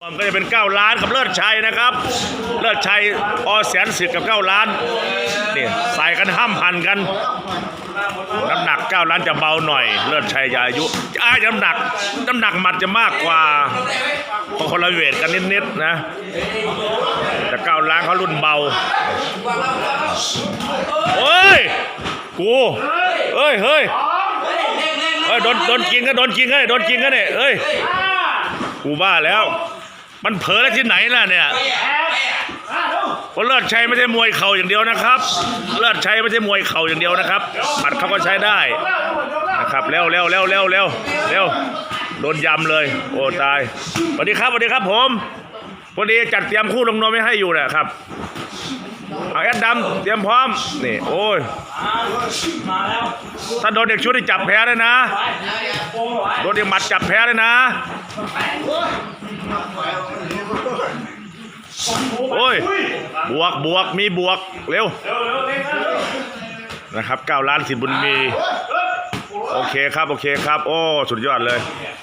ก็จะเป็น 9 ล้านกับเลิศชัยนะครับ เลิศชัยอแสนสึกกับ 9 ล้านนี่ใส่กันห้ามหันกันน้ำหนัก 9 ล้านจะเบาหน่อย เลิศชัยจะอายุอ้ายน้ำหนักน้ำหนักหมัดจะมากกว่าเพราะคนละเวทกันนิดๆนะแต่ 9 ล้านเขารุ่นเบาเฮ้ยกูเฮ้ยเฮ้ยเฮ้ยโดนโดนกินก็โดนกินก็โดนกินก็เนี่ยเฮ้ยกูบ้าแล้ว มันเผลอแล้ที่ไหนล่ะเนี่ยเพราะเลิศชัยไม่ใช่มวยเข่าอย่างเดียวนะครับ เลิศชัยไม่ใช่มวยเข่าอย่างเดียวนะครับหมัดเขาก็ใช้ได้นะครับเร็วเร็วเร็วเร็วเร็วเร็วโดนยำเลย โอ้ตายสวัสดีครับสวัสดีครับผมพอดีจัดเตรียมคู่ลงนวมไม่ให้อยู่นะครับเอาแอดดำเตรียมพร้อมนี่โอ้ยถ้าโดนเด็กชุดที่จับแพ้เลยนะโดนเด็กหมัดจับแพ้เลยนะ โอ้ย บวกบวกมีบวก เร็ว นะครับเก้าล้านสิบบุญมี โอเคครับ โอเคครับ โอ้ สุดยอดเลย